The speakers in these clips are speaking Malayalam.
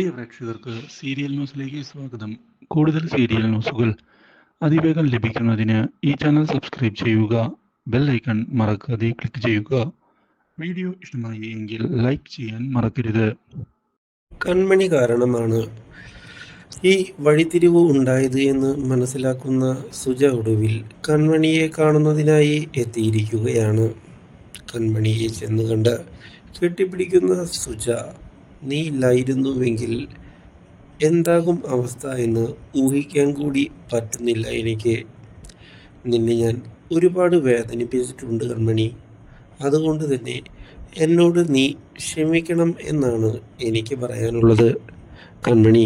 പ്രിയ പ്രേക്ഷകർക്ക് സീരിയൽ ന്യൂസിലേക്ക് സ്വാഗതം. കൂടുതൽ സീരിയൽ ന്യൂസുകൾ അതിവേഗം ലഭിക്കുന്നതിന് ഈ ചാനൽ സബ്സ്ക്രൈബ് ചെയ്യുക ബെൽ ഐക്കൺ മറക്കാതെ ക്ലിക്ക് ചെയ്യുക. വീഡിയോ ഇഷ്ടമായി എങ്കിൽ ലൈക്ക് ചെയ്യാൻ മറക്കരുത്. കൺമണി കാരണമാണ് ഈ വഴിത്തിരിവ് ഉണ്ടായത് എന്ന് മനസ്സിലാക്കുന്ന സുജ ഒടുവിൽ കൺമണിയെ കാണുന്നതിനായി എത്തിയിരിക്കുകയാണ്. കൺമണിയെ ചെന്ന് കണ്ട് കെട്ടിപ്പിടിക്കുന്ന സുജ നീ ഇല്ലായിരുന്നുവെങ്കിൽ എന്താകും അവസ്ഥ എന്ന് ഊഹിക്കാൻ കൂടി പറ്റുന്നില്ല എനിക്ക്. നിന്നെ ഞാൻ ഒരുപാട് വേദനിപ്പിച്ചിട്ടുണ്ട് കൺമണി അതുകൊണ്ട് തന്നെ എന്നോട് നീ ക്ഷമിക്കണം എന്നാണ് എനിക്ക് പറയാനുള്ളത്. കൺമണി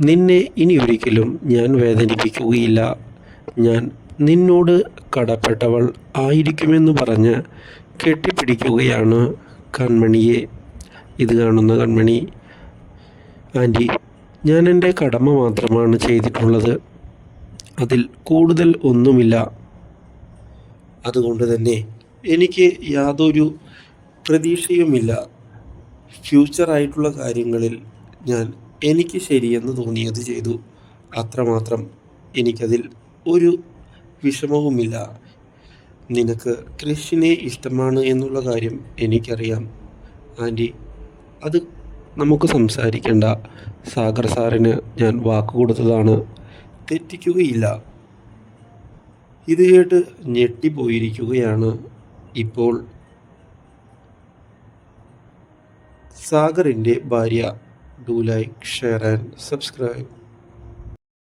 നിന്നെ ഇനി ഒരിക്കലും ഞാൻ വേദനിപ്പിക്കുകയില്ല. ഞാൻ നിന്നോട് കടപ്പെട്ടവൾ ആയിരിക്കുമെന്ന് പറഞ്ഞ് കെട്ടിപ്പിടിക്കുകയാണ് കൺമണിയെ ഇത് കാണുന്ന കൺമണി ആന്റി ഞാൻ എന്റെ കടമ മാത്രമാണ് ചെയ്തിട്ടുള്ളത്. അതിൽ കൂടുതൽ ഒന്നുമില്ല. അതുകൊണ്ട് തന്നെ എനിക്ക് യാതൊരു പ്രതീക്ഷയുമില്ല. ഫ്യൂച്ചറായിട്ടുള്ള കാര്യങ്ങളിൽ ഞാൻ എനിക്ക് ശരിയെന്ന് തോന്നിയത് ചെയ്തു. അത്രമാത്രം എനിക്കതിൽ ഒരു വിഷമവുമില്ല. നിനക്ക് കൃഷിനെ ഇഷ്ടമാണ് എന്നുള്ള കാര്യം എനിക്കറിയാം ആന്റി അത് നമുക്ക് സംസാരിക്കേണ്ട സാഗർ സാറിന് ഞാൻ വാക്ക് കൊടുത്തതാണ്. തെറ്റിക്കുകയില്ല. ഇത് കേട്ട് ഞെട്ടിപ്പോയിരിക്കുകയാണ് ഇപ്പോൾ സാഗറിന്റെ ഭാര്യ. Do like share and subscribe